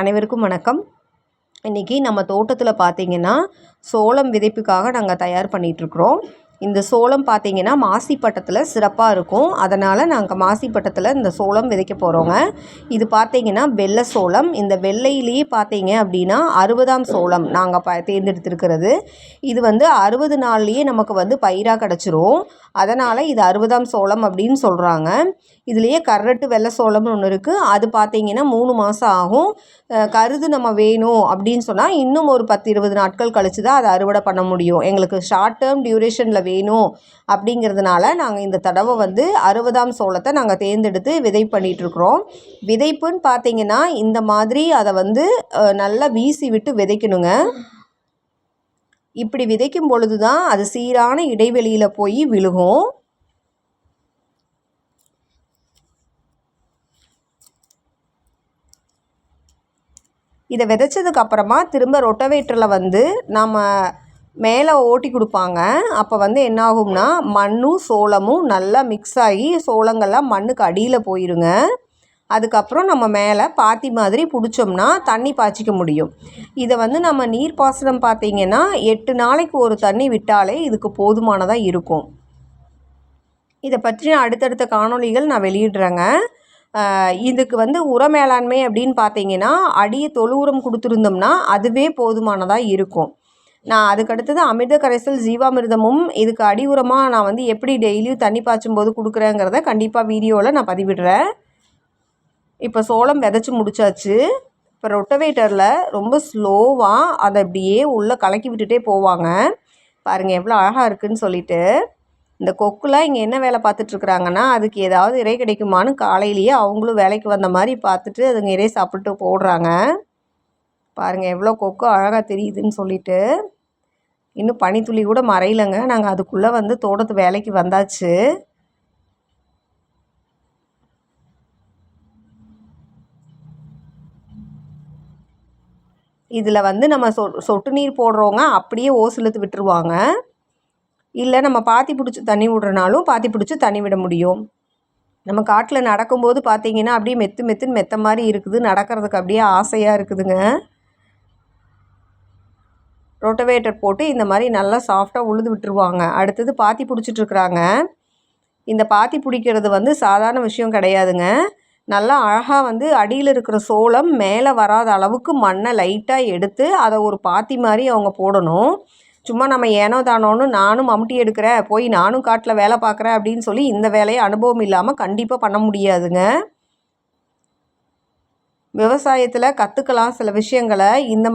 அனைவருக்கும் வணக்கம். இன்றைக்கி நம்ம தோட்டத்தில் பார்த்தீங்கன்னா சோளம் விதைப்புக்காக நாங்கள் தயார் பண்ணிகிட்ருக்குறோம் இந்த சோளம் பார்த்தீங்கன்னா மாசிப்பட்டத்தில் சிறப்பாக இருக்கும். அதனால் நாங்கள் மாசிப்பட்டத்தில் இந்த சோளம் விதைக்க போகிறோங்க இது பார்த்தீங்கன்னா வெள்ளை சோளம். இந்த வெள்ளையிலேயே பார்த்தீங்க அப்படின்னா அறுபதாம் சோளம் நாங்கள் ப தேர்ந்தெடுத்திருக்கிறது. இது வந்து அறுபது நாள்லேயே நமக்கு வந்து பயிராக கிடச்சிரும். அதனால் இது அறுபதாம் சோளம் அப்படின்னு சொல்கிறாங்க இதுலேயே கரட்டு வெள்ளை சோளம்னு ஒன்று இருக்குது அது பார்த்தீங்கன்னா மூணு மாதம் ஆகும். கருது நம்ம வேணும் அப்படின்னு சொன்னால் இன்னும் ஒரு பத்து இருபது நாட்கள் கழித்து தான் அதை அறுவடை பண்ண முடியும். எங்களுக்கு ஷார்ட் டேர்ம் டியூரேஷனில் வேணும் அப்படிங்கிறதுனால நாங்கள் இந்த தடவை வந்து அறுபதாம் சோளத்தை நாங்கள் தேர்ந்தெடுத்து விதை பண்ணிகிட்ருக்குறோம் விதைப்புன்னு பார்த்தீங்கன்னா இந்த மாதிரி அதை வந்து நல்லா வீசி விட்டு விதைக்கணுங்க. இப்படி விதைக்கும் பொழுது தான் அது சீரான இடைவெளியில் போய் விழுகும். இதை விதைச்சதுக்கு அப்புறமா திரும்ப ரொட்டவேட்டரில் வந்து நம்ம மேலே ஓட்டி கொடுப்பாங்க. அப்போ வந்து என்ன ஆகும்னா மண்ணும் சோளமும் நல்லா மிக்ஸ் ஆகி சோளங்கள்லாம் மண்ணுக்கு அடியில் போயிருங்க. அதுக்கப்புறம் நம்ம மேலே பாத்தி மாதிரி பிடிச்சோம்னா தண்ணி பாய்ச்சிக்க முடியும். இதை வந்து நம்ம நீர் பாசனம் பார்த்திங்கன்னா எட்டு நாளைக்கு ஒரு தண்ணி விட்டாலே இதுக்கு போதுமானதாக இருக்கும். இதை பற்றி அடுத்தடுத்த காணொலிகள் நான் வெளியிடுறேங்க. இதுக்கு வந்து உர மேலாண்மை அப்படின்னு பார்த்தீங்கன்னா அடியை தொழு உரம் கொடுத்துருந்தோம்னா அதுவே போதுமானதாக இருக்கும். நான் அதுக்கடுத்தது அமிர்த கரைசல் ஜீவாமிர்தமும் இதுக்கு அடி உரமாக நான் வந்து எப்படி டெய்லியும் தண்ணி பாய்ச்சும் போது கொடுக்குறேங்கிறத கண்டிப்பாக வீடியோவில் நான் பதிவிடுறேன். இப்போ சோளம் விதைச்சி முடிச்சாச்சு. இப்போ ரொட்டவேட்டரில் ரொம்ப ஸ்லோவாக அதை அப்படியே உள்ளே கலக்கி விட்டுட்டே போவாங்க. பாருங்கள் எவ்வளோ அழகாக இருக்குதுன்னு சொல்லிட்டு. இந்த கொக்குலாம் இங்கே என்ன வேலை பார்த்துட்ருக்குறாங்கன்னா அதுக்கு ஏதாவது இறை கிடைக்குமான்னு காலையிலேயே அவங்களும் வேலைக்கு வந்த மாதிரி பார்த்துட்டு அதுங்க இறை சாப்பிட்டு போடுறாங்க. பாருங்கள் எவ்வளோ கொக்கு அழகாக தெரியுதுன்னு சொல்லிட்டு. இன்னும் பனித்துளி கூட மறையலைங்க. நாங்கள் அதுக்குள்ளே வந்து தோட்டத்து வேலைக்கு வந்தாச்சு. இதில் வந்து நம்ம சொ சொட்டு நீர் போடுறவங்க அப்படியே ஓசிலுத்து விட்டுருவாங்க. இல்லை நம்ம பாத்தி பிடிச்சி தண்ணி விட்றனாலும் பாத்தி பிடிச்சி தண்ணி விட முடியும். நம்ம காட்டில் நடக்கும்போது பார்த்தீங்கன்னா அப்படியே மெத்து மெத்துன்னு மெத்த மாதிரி இருக்குது. நடக்கிறதுக்கு அப்படியே ஆசையாக இருக்குதுங்க. ரொட்டவேட்டர் போட்டு இந்த மாதிரி நல்லா சாஃப்டாக உழுது விட்டுருவாங்க. அடுத்தது பாத்தி பிடிச்சிட்ருக்குறாங்க இந்த பாத்தி பிடிக்கிறது வந்து சாதாரண விஷயம் கிடையாதுங்க. நல்லா அழகாக வந்து அடியில் இருக்கிற சோளம் மேலே வராத அளவுக்கு மண்ணை லைட்டாக எடுத்து அதை ஒரு பாத்தி மாதிரி அவங்க போடணும். சும்மா நம்ம ஏனோ தானோன்னு நானும் மம்முட்டி எடுக்கிறேன் போய் நானும் காட்டில் வேலை பார்க்குறேன் அப்படின்னு சொல்லி இந்த வேலையை அனுபவம் இல்லாமல் கண்டிப்பாக பண்ண முடியாதுங்க. விவசாயத்தில் கற்றுக்கலாம் சில விஷயங்களை. இந்த